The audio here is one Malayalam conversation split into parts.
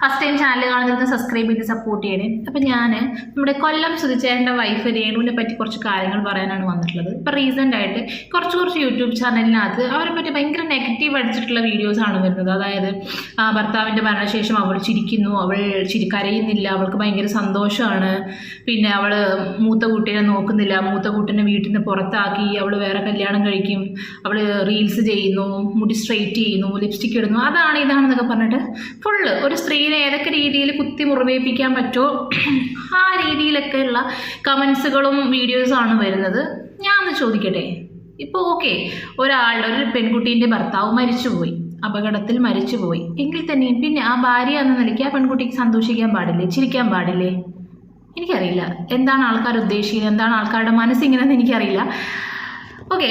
first time channel കാണുന്നത് സബ്സ്ക്രൈബ് ചെയ്ത് സപ്പോർട്ട് ചെയ്യണേ. അപ്പം ഞാൻ നമ്മുടെ കൊല്ലം സുധിച്ചേട്ടന്റെ വൈഫ് രേണുവിനെ പറ്റി കുറച്ച് കാര്യങ്ങൾ പറയാനാണ് വന്നിട്ടുള്ളത്. ഇപ്പം റീസെന്റ് ആയിട്ട് കുറച്ച് കുറച്ച് യൂട്യൂബ് ചാനലിനകത്ത് അവരെ പറ്റി ഭയങ്കര നെഗറ്റീവ് അടിച്ചിട്ടുള്ള വീഡിയോസാണ് വരുന്നത്. അതായത് ഭർത്താവിന്റെ മരണശേഷം അവൾ ചിരിക്കുന്നു അവൾ ചിരിക്കരയുന്നില്ല അവൾക്ക് ഭയങ്കര സന്തോഷമാണ്. പിന്നെ അവൾ മൂത്ത കുട്ടീനെ നോക്കുന്നില്ല മൂത്ത കുട്ടീനെ വീട്ടിൽ നിന്ന് പുറത്താക്കി അവൾ വേറെ കല്യാണം കഴിക്കും അവൾ റീൽസ് ചെയ്യുന്നു മുടി സ്ട്രെയിറ്റ് ചെയ്യുന്നു ലിപ്സ്റ്റിക് ഇടുന്നു. അതാണ് ഇതാണെന്നൊക്കെ പറഞ്ഞിട്ട് ഫുള്ള് ഒരു സ്ത്രീനെ ഏതൊക്കെ രീതിയിൽ കുത്തി മുറിവേപ്പിക്കാൻ പറ്റുമോ ആ രീതിയിലൊക്കെയുള്ള കമൻസുകളും വീഡിയോസാണ് വരുന്നത്. ഞാൻ ഒന്ന് ചോദിക്കട്ടെ? ഇപ്പോൾ ഓക്കെ ഒരാളുടെ ഒരു പെൺകുട്ടീന്റെ ഭർത്താവ് മരിച്ചുപോയി. അപകടത്തിൽ മരിച്ചുപോയി. എങ്കിൽ തന്നെയും പിന്നെ ആ ഭാര്യ എന്ന നിലയ്ക്ക് ആ പെൺകുട്ടിക്ക് സന്തോഷിക്കാൻ പാടില്ലേ? ചിരിക്കാൻ പാടില്ലേ? എനിക്കറിയില്ല. എന്താണ് ആൾക്കാർ ഉദ്ദേശിക്കുന്നത്? എന്താണ് ആൾക്കാരുടെ മനസ്സിങ്ങനെയെന്ന് എനിക്കറിയില്ല. ഓക്കെ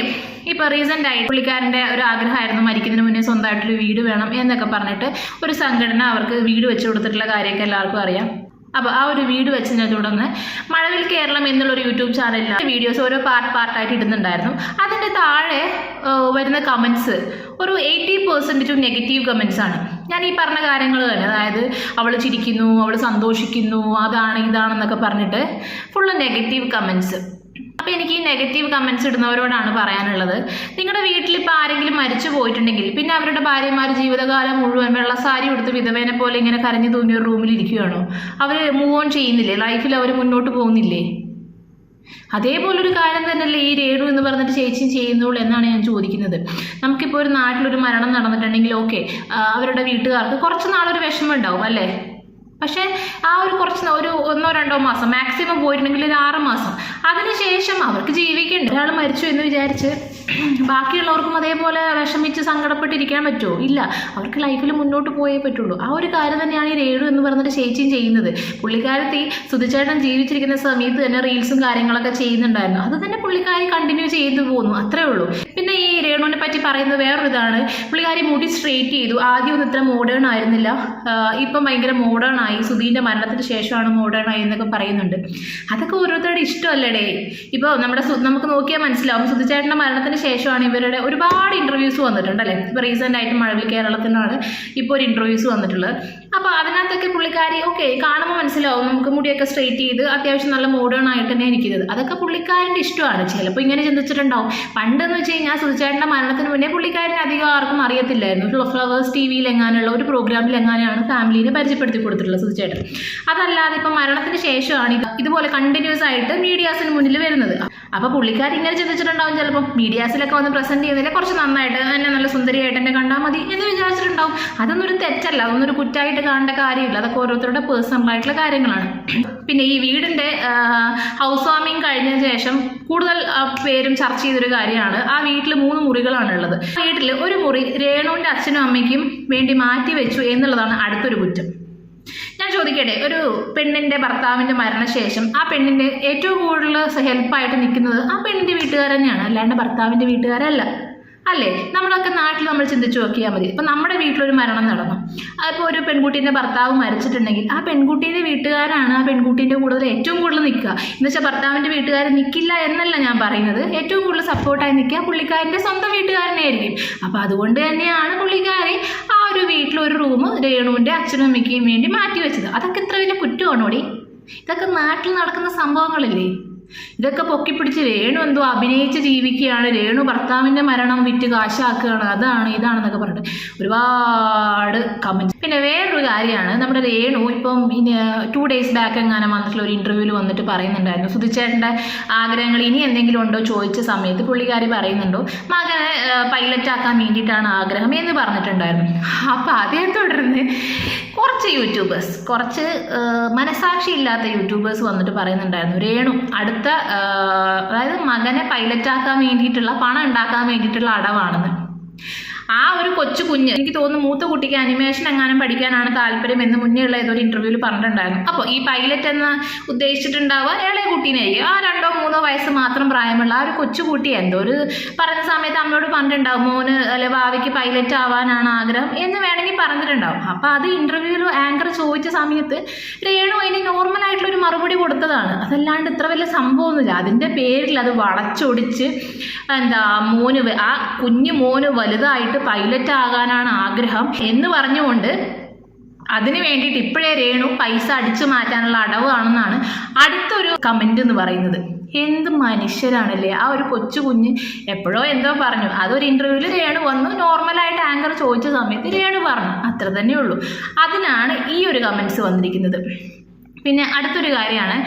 ഇപ്പോൾ റീസെന്റ് ആയിട്ട് പുള്ളിക്കാരന്റെ ഒരു ആഗ്രഹമായിരുന്നു മരിക്കുന്നതിന് മുന്നേ സ്വന്തമായിട്ടൊരു വീട് വേണം എന്നൊക്കെ പറഞ്ഞിട്ട് ഒരു സംഘടന അവർക്ക് വീട് വെച്ചു കൊടുത്തിട്ടുള്ള കാര്യമൊക്കെ എല്ലാവർക്കും അറിയാം. അപ്പോൾ ആ ഒരു വീട് വെച്ചതിനെ തുടർന്ന് മഴവിൽ കേരളം എന്നുള്ള ഒരു യൂട്യൂബ് ചാനലിൽ വീഡിയോസ് ഓരോ പാർട്ട് പാർട്ടായിട്ട് ഇടുന്നുണ്ടായിരുന്നു. അതിന്റെ താഴെ വരുന്ന കമന്റ്സ് ഒരു എയ്റ്റി പെർസെന്റേജും നെഗറ്റീവ് കമൻസ് ആണ്. ഞാൻ ഈ പറഞ്ഞ കാര്യങ്ങൾ തന്നെ അതായത് അവൾ ചിരിക്കുന്നു അവൾ സന്തോഷിക്കുന്നു അതാണ് ഇതാണെന്നൊക്കെ പറഞ്ഞിട്ട് ഫുള്ള് നെഗറ്റീവ് കമൻസ് അപ്പോൾ എനിക്ക് ഈ നെഗറ്റീവ് കമൻസ് ഇടുന്നവരോടാണ് പറയാനുള്ളത്. നിങ്ങളുടെ വീട്ടിൽ ഇപ്പോൾ ആരെങ്കിലും മരിച്ചു പോയിട്ടുണ്ടെങ്കിൽ പിന്നെ അവരുടെ ഭാര്യമാർ ജീവിതകാലം മുഴുവൻ വെള്ളസാരി കൊടുത്ത് വിധവേനെ പോലെ ഇങ്ങനെ കരഞ്ഞു തൂങ്ങി ഒരു റൂമിൽ ഇരിക്കുകയാണോ? അവർ മൂവ് ഓൺ ചെയ്യുന്നില്ലേ? ലൈഫിൽ അവർ മുന്നോട്ട് പോകുന്നില്ലേ? അതേപോലൊരു കാര്യം തന്നെയല്ലേ ഈ രേണു എന്ന് പറഞ്ഞിട്ട് ചേച്ചിയും ചെയ്യുന്നുള്ളൂ എന്നാണ് ഞാൻ ചോദിക്കുന്നത്. നമുക്കിപ്പോൾ ഒരു നാട്ടിലൊരു മരണം നടന്നിട്ടുണ്ടെങ്കിൽ ഓക്കെ അവരുടെ വീട്ടുകാർക്ക് കുറച്ച് നാളൊരു വിഷമം ഉണ്ടാവും അല്ലേ? പക്ഷേ ആ ഒരു കുറച്ച് ഒരു ഒന്നോ രണ്ടോ മാസം മാക്സിമം പോയിട്ടുണ്ടെങ്കിൽ ഒരു ആറ് മാസം. അതിനുശേഷം അവർക്ക് ജീവിക്കണ്ട ഒരാൾ മരിച്ചു എന്ന് വിചാരിച്ച് ബാക്കിയുള്ളവർക്കും അതേപോലെ വിഷമിച്ച് സങ്കടപ്പെട്ടിരിക്കാൻ പറ്റുമോ? ഇല്ല. അവർക്ക് ലൈഫിൽ മുന്നോട്ട് പോയേ പറ്റുള്ളൂ. ആ ഒരു കാര്യം തന്നെയാണ് ഈ രേണു എന്ന് പറഞ്ഞിട്ട് ചേച്ചിയും ചെയ്യുന്നത്. പുള്ളിക്കാരത്തി സുധിച്ചേട്ടൻ ജീവിച്ചിരിക്കുന്ന സമയത്ത് തന്നെ റീൽസും കാര്യങ്ങളൊക്കെ ചെയ്യുന്നുണ്ടായിരുന്നു. അത് തന്നെ പുള്ളിക്കാരി കണ്ടിന്യൂ ചെയ്തു പോകുന്നു അത്രേ ഉള്ളൂ. പിന്നെ ഈ രേണുവിനെ പറ്റി പറയുന്നത് വേറൊരു ഇതാണ് പുള്ളിക്കാരി മുടി സ്ട്രെയിറ്റ് ചെയ്തു. ആദ്യം ഒന്നും ഇത്ര മോഡേൺ ആയിരുന്നില്ല. ഇപ്പം ഭയങ്കര മോഡേൺ ആയി. സുധീന്റെ മരണത്തിന് ശേഷമാണ് മോഡേൺ ആയി എന്നൊക്കെ പറയുന്നുണ്ട്. അതൊക്കെ ഓരോരുത്തരുടെ ഇഷ്ടമല്ലേടേ. ഇപ്പോൾ നമ്മുടെ നമുക്ക് നോക്കിയാൽ മനസ്സിലാവും. സുധിച്ചേട്ടന്റെ മരണത്തിന് ശേഷമാണ് ഇവരുടെ ഒരുപാട് ഇന്റർവ്യൂസ് വന്നിട്ടുണ്ടല്ലേ ഇപ്പോൾ റീസെന്റ് ആയിട്ട് മഴവിൽ കേരളത്തിനാണ് ഇപ്പോൾ ഒരു ഇന്റർവ്യൂസ് വന്നിട്ടുള്ളത്. അപ്പോൾ അതിനകത്തൊക്കെ പുള്ളിക്കാരി ഓക്കെ കാണുമ്പോൾ മനസ്സിലാവും. നമുക്ക് മുടിയൊക്കെ സ്ട്രെയിറ്റ് ചെയ്ത് അത്യാവശ്യം നല്ല മോഡേൺ ആയിട്ട് തന്നെ ഇരിക്കുന്നത്. അതൊക്കെ പുള്ളിക്കാരന്റെ ഇഷ്ടമാണ്. ചിലപ്പോൾ ഇങ്ങനെ ചിന്തിച്ചിട്ടുണ്ടാവും. പണ്ടെന്ന് വെച്ച് കഴിഞ്ഞാൽ സുധിച്ചേട്ടന്റെ മരണത്തിന് മുന്നേ പുള്ളിക്കാരനെ അധികം ആർക്കും അറിയത്തില്ലായിരുന്നു. ഫ്ലവേഴ്സ് ടി വിയിൽ എങ്ങാനുള്ള ഒരു പ്രോഗ്രാമിൽ എങ്ങാനാണ് ഫാമിലിനെ പരിചയപ്പെടുത്തി കൊടുത്തിട്ടുള്ളത് സുചേട്ടൻ അതല്ലാതെ ഇപ്പം മരണത്തിന് ശേഷമാണ് ഇത് ഇതുപോലെ കണ്ടിന്യൂസ് ആയിട്ട് മീഡിയാസിന് മുന്നിൽ വരുന്നത്. അപ്പോൾ പുള്ളിക്കാർ ഇങ്ങനെ ചിന്തിച്ചിട്ടുണ്ടാവും ചിലപ്പോൾ മീഡിയാസിലൊക്കെ വന്ന് പ്രസന്റ് ചെയ്യുന്നില്ല കുറച്ച് നന്നായിട്ട് എന്നെ നല്ല സുന്ദരിയായിട്ട് എന്നെ കണ്ടാൽ മതി എന്ന് വിചാരിച്ചിട്ടുണ്ടാവും. അതൊന്നും ഒരു തെറ്റല്ല അതൊന്നും ഒരു കുറ്റമായിട്ട് കാണേണ്ട കാര്യമില്ല. അതൊക്കെ ഓരോരുത്തരുടെ പേഴ്സണൽ ആയിട്ടുള്ള കാര്യങ്ങളാണ്. പിന്നെ ഈ വീടിന്റെ ഹൗസ് വാമിങ് കഴിഞ്ഞ ശേഷം കൂടുതൽ പേരും ചർച്ച ചെയ്തൊരു കാര്യമാണ് ആ വീട്ടിൽ മൂന്ന് മുറികളാണ് ഉള്ളത്. വീട്ടിൽ ഒരു മുറി രേണുവിന്റെ അച്ഛനും അമ്മയ്ക്കും വേണ്ടി മാറ്റി വെച്ചു എന്നുള്ളതാണ് അടുത്തൊരു കുറ്റം. ഞാൻ ചോദിക്കട്ടെ ഒരു പെണ്ണിന്റെ ഭർത്താവിന്റെ മരണശേഷം ആ പെണ്ണിന്റെ ഏറ്റവും കൂടുതൽ ഹെൽപ്പായിട്ട് നിൽക്കുന്നത് ആ പെണ്ണിന്റെ വീട്ടുകാർ തന്നെയാണ് അല്ലാണ്ട് ഭർത്താവിന്റെ വീട്ടുകാരല്ല. അല്ലേ? നമ്മളൊക്കെ നാട്ടിൽ നമ്മൾ ചിന്തിച്ചു നോക്കിയാൽ മതി. ഇപ്പം നമ്മുടെ വീട്ടിലൊരു മരണം നടന്നു. അതിപ്പോൾ ഒരു പെൺകുട്ടീന്റെ ഭർത്താവ് മരിച്ചിട്ടുണ്ടെങ്കിൽ ആ പെൺകുട്ടീന്റെ വീട്ടുകാരാണ് ആ പെൺകുട്ടീന്റെ കൂടുതൽ ഏറ്റവും കൂടുതൽ നിൽക്കുക. എന്ന് വെച്ചാൽ ഭർത്താവിന്റെ വീട്ടുകാർ നിൽക്കില്ല എന്നല്ല ഞാൻ പറയുന്നത്. ഏറ്റവും കൂടുതൽ സപ്പോർട്ടായി നിൽക്കുക പുള്ളിക്കാരന്റെ സ്വന്തം വീട്ടുകാരനെ ആയിരിക്കും. അപ്പോൾ അതുകൊണ്ട് തന്നെയാണ് പുള്ളിക്കാരെ ഒരു വീട്ടിൽ ഒരു റൂം രേണുവിന്റെ അച്ഛനും അമ്മയ്ക്കും വേണ്ടി മാറ്റി വെച്ചത്. അതൊക്കെ ഇത്ര വലിയ കുറ്റമാണോടി? ഇതൊക്കെ നാട്ടിൽ നടക്കുന്ന സംഭവങ്ങളല്ലേ? ഇതൊക്കെ പൊക്കിപ്പിടിച്ച് രേണു എന്തോ അഭിനയിച്ച് ജീവിക്കുകയാണ്. രേണു ഭർത്താവിന്റെ മരണം വിറ്റ് കാശാക്കുകയാണ്. അതാണ് ഇതാണെന്നൊക്കെ പറഞ്ഞിട്ട് ഒരുപാട് കമന്റ് പിന്നെ വേറൊരു കാര്യമാണ്. നമ്മുടെ രേണു ഇപ്പം ടു ഡേയ്സ് ബാക്ക് എങ്ങാനും വന്നിട്ടുള്ള ഒരു ഇന്റർവ്യൂവിൽ വന്നിട്ട് പറയുന്നുണ്ടായിരുന്നു. സുധിച്ചേട്ടന്റെ ആഗ്രഹങ്ങൾ ഇനി എന്തെങ്കിലും ഉണ്ടോ ചോദിച്ച സമയത്ത് പുള്ളിക്കാരി പറയുന്നുണ്ടോ മകനെ പൈലറ്റ് ആക്കാൻ വേണ്ടിയിട്ടാണ് ആഗ്രഹം എന്ന് പറഞ്ഞിട്ടുണ്ടായിരുന്നു. അപ്പോൾ അതേ തുടർന്ന് കുറച്ച് യൂട്യൂബേഴ്സ് കുറച്ച് മനസാക്ഷി ഇല്ലാത്ത യൂട്യൂബേഴ്സ് വന്നിട്ട് പറയുന്നുണ്ടായിരുന്നു രേണു അടുത്ത ആ, അതായത് മകനെ പൈലറ്റ് ആക്കാൻ വേണ്ടിയിട്ടുള്ള പണം ഉണ്ടാക്കാൻ വേണ്ടിയിട്ടുള്ള അടവാണെന്ന് ആ ഒരു കൊച്ചു കുഞ്ഞ് എനിക്ക് തോന്നുന്നു മൂത്ത കുട്ടിക്ക് അനിമേഷൻ എങ്ങാനും പഠിക്കാനാണ് താല്പര്യം എന്ന് മുന്നേ ഉള്ള ഏതൊരു ഇന്റർവ്യൂവിൽ പറഞ്ഞിട്ടുണ്ടായിരുന്നു. അപ്പോൾ ഈ പൈലറ്റ് എന്ന് ഉദ്ദേശിച്ചിട്ടുണ്ടാവുക ഇളയ കുട്ടീനായിരിക്കും. ആ രണ്ടോ മൂന്നോ വയസ്സ് മാത്രം പ്രായമുള്ള ആ ഒരു കൊച്ചു കുട്ടി എന്തോ ഒരു പറഞ്ഞ സമയത്ത് അമ്മയോട് പറഞ്ഞിട്ടുണ്ടാവും മോന് അല്ലെ ഭാവിക്ക് പൈലറ്റ് ആവാനാണ് ആഗ്രഹം എന്ന് വേണമെങ്കിൽ പറഞ്ഞിട്ടുണ്ടാവും. അപ്പോൾ അത് ഇന്റർവ്യൂവിൽ ആങ്കർ ചോദിച്ച സമയത്ത് രേണു അതിന് നോർമൽ ആയിട്ടുള്ള ഒരു മറുപടി കൊടുത്തതാണ്. അതല്ലാണ്ട് ഇത്ര വലിയ സംഭവമൊന്നുമില്ല. അതിന്റെ പേരിൽ അത് വളച്ചൊടിച്ച് എന്താ മോന് ആ കുഞ്ഞു മോന് വലുതായിട്ട് ആയിട്ട് പൈലറ്റ് ആകാനാണ് ആഗ്രഹം എന്ന് പറഞ്ഞുകൊണ്ട് അതിനു വേണ്ടിയിട്ട് ഇപ്പോഴേ രേണു പൈസ അടിച്ചു മാറ്റാനുള്ള അടവാണെന്നാണ് അടുത്തൊരു കമന്റ് എന്ന് പറയുന്നത്. എന്ത് മനുഷ്യരാണല്ലേ? ആ ഒരു കൊച്ചു കുഞ്ഞ് എപ്പോഴോ എന്തോ പറഞ്ഞു. അതൊരു ഇന്റർവ്യൂവിൽ രേണു വന്നു. നോർമലായിട്ട് ആങ്കർ ചോദിച്ച സമയത്ത് രേണു പറഞ്ഞു. അത്ര തന്നെ ഉള്ളൂ. അതിനാണ് ഈ ഒരു കമൻസ് വന്നിരിക്കുന്നത്. പിന്നെ അടുത്തൊരു കാര്യമാണ്.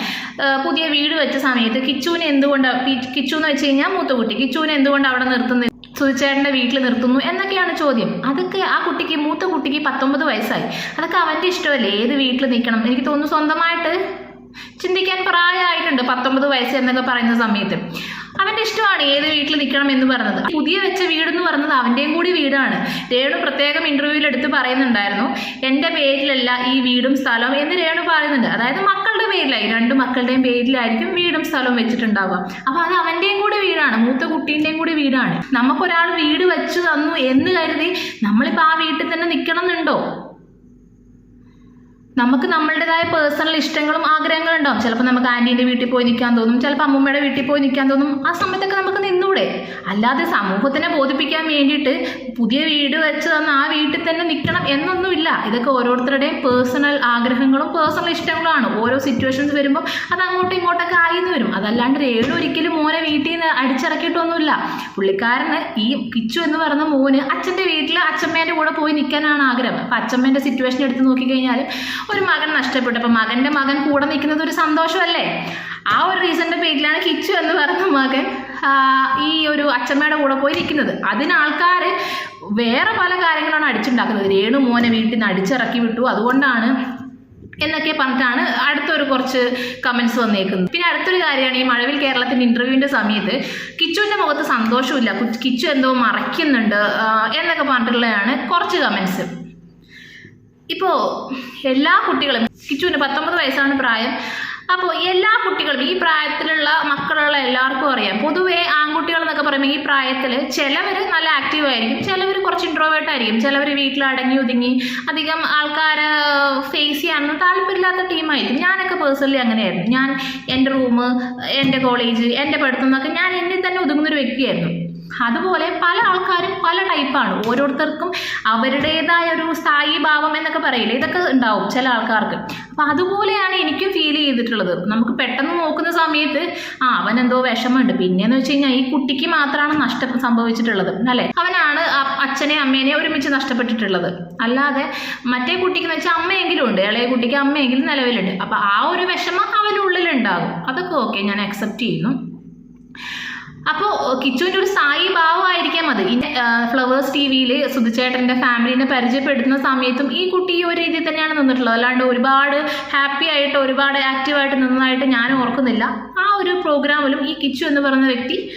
പുതിയ വീട് വെച്ച സമയത്ത് കിച്ചുവിനെ എന്തുകൊണ്ട് കിച്ചു എന്ന് വെച്ച് കഴിഞ്ഞാൽ മൂത്ത കുട്ടി കിച്ചുവിനെ എന്തുകൊണ്ട് അവിടെ നിർത്തുന്നത് സുധിച്ചേട്ടന്റെ വീട്ടിൽ നിർത്തുന്നു എന്നൊക്കെയാണ് ചോദ്യം. അതൊക്കെ ആ കുട്ടിക്ക് മൂത്ത കുട്ടിക്ക് പത്തൊമ്പത് വയസ്സായി. അതൊക്കെ അവന്റെ ഇഷ്ടമല്ലേ? ഏത് വീട്ടിൽ നിൽക്കണം? എനിക്ക് തോന്നുന്നു സ്വന്തമായിട്ട് ചിന്തിക്കാൻ പ്രായമായിട്ടുണ്ട് പത്തൊമ്പത് വയസ്സ് എന്നൊക്കെ പറയുന്ന സമയത്ത്. അവന്റെ ഇഷ്ടമാണ് ഏത് വീട്ടിൽ നിൽക്കണം എന്ന് പറഞ്ഞത്. പുതിയ വെച്ച വീട് എന്ന് പറഞ്ഞത് അവന്റെയും കൂടി വീടാണ്. രേണു പ്രത്യേകം ഇന്റർവ്യൂവിൽ എടുത്ത് പറയുന്നുണ്ടായിരുന്നു എന്റെ പേരിലല്ല ഈ വീടും സ്ഥലവും എന്ന് രേണു പറയുന്നുണ്ട്. അതായത് മക്കളുടെ പേരിലായി രണ്ട് മക്കളുടെയും പേരിലായിരിക്കും വീടും സ്ഥലവും വെച്ചിട്ടുണ്ടാവുക. അപ്പോൾ അത് അവന്റെയും കൂടി വീടാണ് മൂത്ത കുട്ടീന്റെയും കൂടി വീടാണ്. നമുക്കൊരാൾ വീട് വെച്ച് തന്നു എന്ന് കരുതി നമ്മളിപ്പോൾ ആ വീട്ടിൽ തന്നെ നിൽക്കണം എന്നുണ്ടോ നമുക്ക് നമ്മളുടേതായ പേഴ്സണൽ ഇഷ്ടങ്ങളും ആഗ്രഹങ്ങളും ഉണ്ടാവും. ചിലപ്പോൾ നമുക്ക് ആന്റീന്റെ വീട്ടിൽ പോയി നിൽക്കാൻ തോന്നും ചിലപ്പോൾ അമ്മൂമ്മയുടെ വീട്ടിൽ പോയി നിൽക്കാൻ തോന്നും. ആ സമയത്തൊക്കെ നമുക്ക് നിന്നൂടെ. അല്ലാതെ സമൂഹത്തിനെ ബോധിപ്പിക്കാൻ വേണ്ടിയിട്ട് പുതിയ വീട് വെച്ച് തന്ന ആ വീട്ടിൽ തന്നെ നിൽക്കണം എന്നൊന്നുമില്ല. ഇതൊക്കെ ഓരോരുത്തരുടെയും പേഴ്സണൽ ആഗ്രഹങ്ങളും പേഴ്സണൽ ഇഷ്ടങ്ങളുമാണ്. ഓരോ സിറ്റുവേഷൻസ് വരുമ്പോൾ അത് അങ്ങോട്ടും ഇങ്ങോട്ടൊക്കെ ആയിന്ന് വരും. അതല്ലാണ്ട് രേണു ഒരിക്കലും മോനെ വീട്ടിൽ നിന്ന് അടിച്ചിറക്കിയിട്ടൊന്നുമില്ല. പുള്ളിക്കാരന് ഈ കിച്ചു എന്ന് പറയുന്ന മോന് അച്ഛന്റെ വീട്ടിൽ അച്ഛമ്മേന്റെ കൂടെ പോയി നിൽക്കാനാണ് ആഗ്രഹം. അപ്പം അച്ഛമ്മേന്റെ സിറ്റുവേഷൻ എടുത്ത് നോക്കിക്കഴിഞ്ഞാൽ ഒരു മകൻ നഷ്ടപ്പെട്ടു. അപ്പം മകന്റെ മകൻ കൂടെ നിൽക്കുന്നത് ഒരു സന്തോഷമല്ലേ? ആ ഒരു റീസന്റെ പേരിലാണ് കിച്ചു എന്ന് പറഞ്ഞ മകൻ ഈ ഒരു അച്ഛമ്മയുടെ കൂടെ പോയി നിൽക്കുന്നത്. അതിന് ആൾക്കാർ വേറെ പല കാര്യങ്ങളാണ് അടിച്ചുണ്ടാക്കുന്നത്. രേണു മോനെ വീട്ടിൽ നിന്ന് അടിച്ചിറക്കി വിട്ടു. അതുകൊണ്ടാണ് എന്നൊക്കെ പറഞ്ഞിട്ടാണ് അടുത്തൊരു കുറച്ച് കമൻസ് വന്നേക്കുന്നത്. പിന്നെ അടുത്തൊരു കാര്യമാണ് ഈ മഴവിൽ കേരളത്തിന്റെ ഇന്റർവ്യൂവിന്റെ സമയത്ത് കിച്ചുവിന്റെ മുഖത്ത് സന്തോഷമില്ല. കിച്ചു എന്തോ മറയ്ക്കുന്നുണ്ട് എന്നൊക്കെ പറഞ്ഞിട്ടുള്ളതാണ് കുറച്ച് കമൻസ് ഇപ്പോൾ എല്ലാ കുട്ടികളും കിച്ചുവിന് പത്തൊമ്പത് വയസ്സാണ് പ്രായം. അപ്പോൾ എല്ലാ കുട്ടികളും ഈ പ്രായത്തിലുള്ള മക്കളുള്ള എല്ലാവർക്കും അറിയാം. പൊതുവേ ആൺകുട്ടികൾ എന്നൊക്കെ പറയുമ്പോൾ ഈ പ്രായത്തിൽ ചിലവർ നല്ല ആക്റ്റീവ് ആയിരിക്കും ചിലവർ കുറച്ച് ഇൻട്രോവേർട്ടായിരിക്കും ചിലവർ വീട്ടിൽ അടങ്ങി ഒതുങ്ങി അധികം ആൾക്കാരെ ഫേസ് ചെയ്യാനൊന്നും താല്പര്യമില്ലാത്ത ടീമായിരിക്കും ഞാനൊക്കെ പേഴ്സണലി അങ്ങനെയായിരുന്നു. ഞാൻ എന്റെ റൂം എന്റെ കോളേജ് എന്റെ പഠിത്തം എന്നൊക്കെ ഞാൻ എന്നിൽ തന്നെ ഒതുങ്ങുന്നൊരു വ്യക്തിയായിരുന്നു. അതുപോലെ പല ആൾക്കാരും പല ടൈപ്പാണ് ഓരോരുത്തർക്കും അവരുടേതായ ഒരു സ്ഥായി ഭാവം എന്നൊക്കെ പറയില്ലേ? ഇതൊക്കെ ഉണ്ടാവും ചില ആൾക്കാർക്ക്. അപ്പം അതുപോലെയാണ് എനിക്കും ഫീൽ ചെയ്തിട്ടുള്ളത്. നമുക്ക് പെട്ടെന്ന് നോക്കുന്ന സമയത്ത് ആ അവൻ എന്തോ വിഷമമുണ്ട്. പിന്നെയെന്ന് വെച്ച് കഴിഞ്ഞാൽ ഈ കുട്ടിക്ക് മാത്രമാണ് നഷ്ടം സംഭവിച്ചിട്ടുള്ളത് അല്ലേ? അവനാണ് അച്ഛനെ അമ്മേനെ ഒരുമിച്ച് നഷ്ടപ്പെട്ടിട്ടുള്ളത്. അല്ലാതെ മറ്റേ കുട്ടിക്ക് എന്ന് വെച്ചാൽ അമ്മയെങ്കിലും ഉണ്ട് ഇളയ കുട്ടിക്ക് അമ്മയെങ്കിലും നിലവിലുണ്ട്. അപ്പം ആ ഒരു വിഷമം അവനുള്ളിലുണ്ടാകും. അതൊക്കെ ഓക്കെ ഞാൻ അക്സെപ്റ്റ് ചെയ്യുന്നു. അപ്പോൾ കിച്ചുവിന്റെ ഒരു സായി ഭാവമായിരിക്കാം അത്. ഈ ഫ്ലവേഴ്സ് ടി വിയിൽ സുധിച്ചേട്ടന്റെ ഫാമിലിനെ പരിചയപ്പെടുത്തുന്ന സമയത്തും ഈ കുട്ടി ഈ ഒരു രീതിയിൽ തന്നെയാണ് നിന്നിട്ടുള്ളത്. അല്ലാണ്ട് ഒരുപാട് ഹാപ്പി ആയിട്ട് ഒരുപാട് ആക്റ്റീവായിട്ട് നിന്നതായിട്ട് ഞാൻ ഓർക്കുന്നില്ല. ആ ഒരു പ്രോഗ്രാമിലും ഈ കിച്ചു എന്ന് പറയുന്ന വ്യക്തി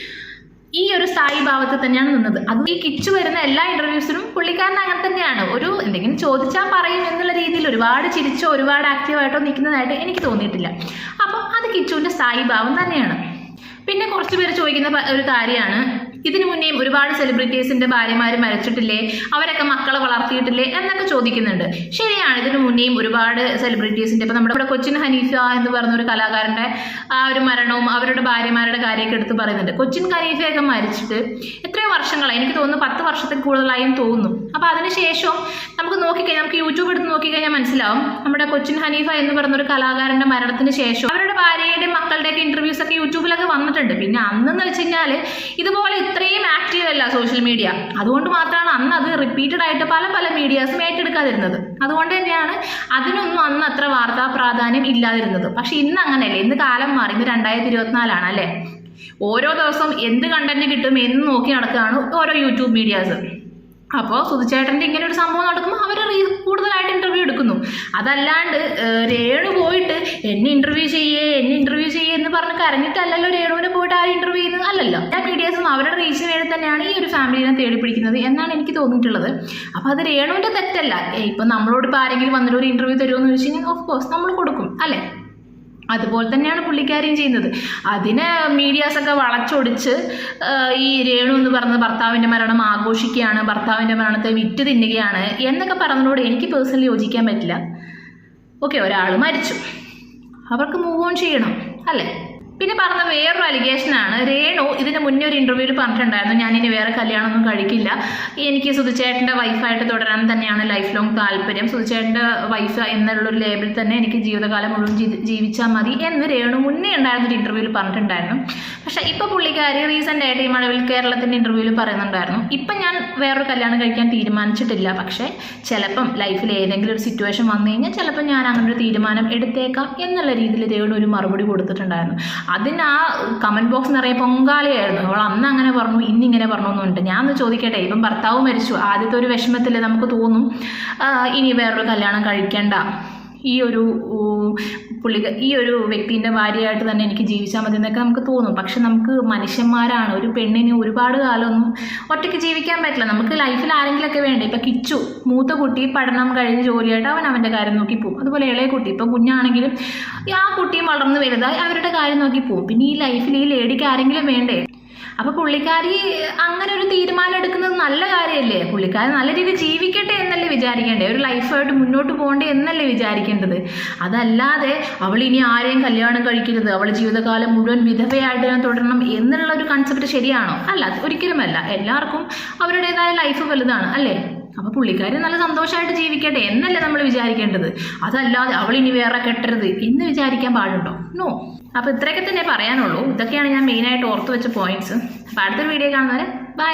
ഈ ഒരു സായി ഭാവത്തിൽ തന്നെയാണ് നിന്നത്. അത് ഈ കിച്ചു വരുന്ന എല്ലാ ഇന്റർവ്യൂസിനും പുള്ളിക്കാരൻ അങ്ങനെ തന്നെയാണ്. ഒരു എന്തെങ്കിലും ചോദിച്ചാൽ പറയും എന്നുള്ള രീതിയിൽ ഒരുപാട് ചിരിച്ചോ ഒരുപാട് ആക്റ്റീവായിട്ടോ നിൽക്കുന്നതായിട്ട് എനിക്ക് തോന്നിയിട്ടില്ല. അപ്പം അത് കിച്ചുവിന്റെ സായി ഭാവം തന്നെയാണ്. പിന്നെ കുറച്ച് പേര് ചോദിക്കുന്ന ഒരു കാര്യമാണ്. ഇതിനു മുന്നേയും ഒരുപാട് സെലിബ്രിറ്റീസിന്റെ ഭാര്യമാർ മരിച്ചിട്ടില്ലേ? അവരൊക്കെ മക്കളെ വളർത്തിയിട്ടില്ലേ? എന്നൊക്കെ ചോദിക്കുന്നുണ്ട്. ശരിയാണ് ഇതിനു മുന്നേയും ഒരുപാട് സെലിബ്രിറ്റീസിന്റെ ഇപ്പൊ നമ്മുടെ കൊച്ചിൻ ഹനീഫ എന്ന് പറഞ്ഞ ഒരു കലാകാരന്റെ ആ ഒരു മരണവും അവരുടെ ഭാര്യമാരുടെ കാര്യമൊക്കെ എടുത്ത് പറയുന്നുണ്ട്. കൊച്ചിൻ ഹനീഫയൊക്കെ മരിച്ചിട്ട് എത്രയോ വർഷങ്ങളായി. എനിക്ക് തോന്നുന്നു പത്ത് വർഷത്തിൽ കൂടുതലായും തോന്നുന്നു അപ്പൊ അതിനുശേഷം നമുക്ക് നോക്കിക്കഴിഞ്ഞാൽ നമുക്ക് യൂട്യൂബ് എടുത്ത് നോക്കിക്കഴിഞ്ഞാൽ മനസ്സിലാവും. നമ്മുടെ കൊച്ചിൻ ഹനീഫ എന്ന് പറഞ്ഞ ഒരു കലാകാരന്റെ മരണത്തിന് ശേഷം അവരുടെ ഭാര്യയുടെ മക്കളുടെയൊക്കെ ഇന്റർവ്യൂസ് ഒക്കെ യൂട്യൂബിലൊക്കെ വന്നിട്ടുണ്ട്. പിന്നെ അന്നെന്ന് വെച്ച് കഴിഞ്ഞാൽ ഇതുപോലെ ഇത്രയും ആക്റ്റീവ് അല്ല സോഷ്യൽ മീഡിയ അതുകൊണ്ട് മാത്രമാണ് അന്ന് അത് റിപ്പീറ്റഡ് ആയിട്ട് പല പല മീഡിയാസും ഏറ്റെടുക്കാതിരുന്നത്. അതുകൊണ്ട് തന്നെയാണ് അതിനൊന്നും അന്ന് അത്ര വാർത്താ പ്രാധാന്യം ഇല്ലാതിരുന്നത്. പക്ഷെ ഇന്ന് അങ്ങനെയല്ലേ. ഇന്ന് കാലം മാറി. ഇന്ന് രണ്ടായിരത്തി ഇരുപത്തിനാലാണ് അല്ലേ? ഓരോ ദിവസം എന്ത് കണ്ടന്റ് കിട്ടും എന്ന് നോക്കി നടക്കുകയാണ് ഓരോ യൂട്യൂബ് മീഡിയാസ് അപ്പോൾ സുധിച്ചേട്ടന്റെ ഇങ്ങനെ ഒരു സംഭവം നടക്കുമ്പോൾ അവർ കൂടുതലായിട്ട് ഇന്റർവ്യൂ എടുക്കുന്നു. അതല്ലാണ്ട് രേണു പോയിട്ട് എന്നെ ഇന്റർവ്യൂ ചെയ്യേ എന്നെ ഇന്റർവ്യൂ ചെയ്യേ എന്ന് പറഞ്ഞ് കരഞ്ഞിട്ടല്ലല്ലോ രേണുവിനെ പോയിട്ട് ആരും ഇന്റർവ്യൂ ചെയ്യുന്നത്. അല്ലല്ലോ. എല്ലാ മീഡിയാസും അവരുടെ റീച്ചിന് വേണ്ടി തന്നെയാണ് ഈ ഒരു ഫാമിലിനെ തേടി പിടിക്കുന്നത് എന്നാണ് എനിക്ക് തോന്നിയിട്ടുള്ളത്. അപ്പോൾ അത് രേണുവിന്റെ തെറ്റല്ല. ഇപ്പം നമ്മളോട് ഇപ്പോൾ ആരെങ്കിലും വന്നിട്ട് ഒരു ഇന്റർവ്യൂ തരുമോ എന്ന് ചോദിച്ചു കഴിഞ്ഞാൽ ഓഫ് കോഴ്സ് നമ്മൾ കൊടുക്കും. അല്ലേ? അതുപോലെ തന്നെയാണ് പുള്ളിക്കാരിയും ചെയ്യുന്നത്. അതിന് മീഡിയാസൊക്കെ വളച്ചൊടിച്ച് ഈ രേണു എന്ന് പറഞ്ഞ് ഭർത്താവിന്റെ മരണം ആഘോഷിക്കുകയാണ് ഭർത്താവിന്റെ മരണത്തെ വിറ്റ് തിന്നുകയാണ് എന്നൊക്കെ പറഞ്ഞതിനോട് എനിക്ക് പേഴ്സണലി യോജിക്കാൻ പറ്റില്ല. ഓക്കെ ഒരാൾ മരിച്ചു. അവർക്ക് മൂവ് ഓൺ ചെയ്യണം അല്ലേ? പിന്നെ പറഞ്ഞ വേറൊരു അലിഗേഷൻ ആണ്. രേണു ഇതിന് മുന്നേ ഒരു ഇന്റർവ്യൂവിൽ പറഞ്ഞിട്ടുണ്ടായിരുന്നു ഞാൻ ഇനി വേറെ കല്യാണമൊന്നും കഴിക്കില്ല. എനിക്ക് സുധിച്ചേട്ടന്റെ വൈഫായിട്ട് തുടരാൻ തന്നെയാണ് ലൈഫ് ലോങ് താല്പര്യം. സുധിച്ചേട്ടന്റെ വൈഫ് എന്നുള്ള ഒരു ലേബിൾ തന്നെ എനിക്ക് ജീവിതകാലം മുഴുവൻ ജീവിച്ചാൽ മതി എന്ന് രേണു മുന്നേ ഉണ്ടായിരുന്ന ഒരു ഇന്റർവ്യൂവിൽ പറഞ്ഞിട്ടുണ്ടായിരുന്നു. പക്ഷേ ഇപ്പോൾ പുള്ളിക്കാരി റീസെന്റ് ആയിട്ട് ഈ മഴവിൽ കേരളത്തിന്റെ ഇന്റർവ്യൂവിൽ പറയുന്നുണ്ടായിരുന്നു ഇപ്പം ഞാൻ വേറൊരു കല്യാണം കഴിക്കാൻ തീരുമാനിച്ചിട്ടില്ല. പക്ഷേ ചിലപ്പം ലൈഫിൽ ഏതെങ്കിലും ഒരു സിറ്റുവേഷൻ വന്നു കഴിഞ്ഞാൽ ചിലപ്പോൾ ഞാൻ അങ്ങനെ ഒരു തീരുമാനം എടുത്തേക്കാം എന്നുള്ള രീതിയിൽ രേണു ഒരു മറുപടി കൊടുത്തിട്ടുണ്ടായിരുന്നു. അതിന് ആ കമന്റ് ബോക്സ് നിറയെ പൊങ്കാളിയായിരുന്നു അവൾ അന്ന് അങ്ങനെ പറഞ്ഞു ഇന്നിങ്ങനെ പറഞ്ഞു എന്നുണ്ട് ഞാൻ ഒന്ന് ചോദിക്കട്ടെ ഇപ്പം ഭർത്താവ് മരിച്ചു. ആദ്യത്തെ ഒരു വിഷമത്തിൽ നമുക്ക് തോന്നും ഇനി വേറൊരു കല്യാണം കഴിക്കേണ്ട. ഈ ഒരു പുള്ളി ഈ ഒരു വ്യക്തിന്റെ ഭാര്യയായിട്ട് തന്നെ എനിക്ക് ജീവിച്ചാൽ മതി എന്നൊക്കെ നമുക്ക് തോന്നും. പക്ഷെ നമുക്ക് മനുഷ്യന്മാരാണ്. ഒരു പെണ്ണിന് ഒരുപാട് കാലമൊന്നും ഒറ്റയ്ക്ക് ജീവിക്കാൻ പറ്റില്ല. നമുക്ക് ലൈഫിൽ ആരെങ്കിലുമൊക്കെ വേണ്ടേ? ഇപ്പം കിച്ചു മൂത്ത കുട്ടി പഠനം കഴിഞ്ഞ് ജോലിയായിട്ട് അവൻ അവന്റെ കാര്യം നോക്കി പോകും അതുപോലെ ഇളയ കുട്ടി ഇപ്പം കുഞ്ഞാണെങ്കിലും ആ കുട്ടിയും വളർന്ന് വലുതായി അവരുടെ കാര്യം നോക്കി പോകും പിന്നെ ഈ ലൈഫിൽ ഈ ലേഡിക്ക് ആരെങ്കിലും വേണ്ടേ? അപ്പോൾ പുള്ളിക്കാരി അങ്ങനെ ഒരു തീരുമാനം എടുക്കുന്നത് നല്ല കാര്യമല്ലേ പുള്ളിക്കാരി നല്ല രീതിയിൽ ജീവിക്കട്ടെ എന്നല്ലേ വിചാരിക്കേണ്ടേ? ഒരു ലൈഫായിട്ട് മുന്നോട്ട് പോകണ്ടേ എന്നല്ലേ വിചാരിക്കേണ്ടത്? അതല്ലാതെ അവൾ ഇനി ആരെയും കല്യാണം കഴിക്കരുത്. അവൾ ജീവിതകാലം മുഴുവൻ വിധവയായിട്ട് തന്നെ തുടരണം എന്നുള്ള ഒരു കൺസെപ്റ്റ് ശരിയാണോ? അല്ല ഒരിക്കലുമല്ല. എല്ലാവർക്കും അവരുടേതായ ലൈഫ് വലുതാണ് അല്ലേ? അപ്പോൾ പുള്ളിക്കാരി നല്ല സന്തോഷമായിട്ട് ജീവിക്കട്ടെ എന്നല്ലേ നമ്മൾ വിചാരിക്കേണ്ടത്. അതല്ലാതെ അവൾ ഇനി വേറെ കെട്ടരുത് എന്ന് വിചാരിക്കാൻ പാടുണ്ടോ? നോ അപ്പോൾ ഇത്രയൊക്കെ തന്നെ പറയാനുള്ളൂ. ഇതൊക്കെയാണ് ഞാൻ മെയിനായിട്ട് ഓർത്ത് വെച്ച പോയിന്റ്സ് അപ്പോൾ അടുത്തൊരു വീഡിയോ കാണുന്നവരെ ബൈ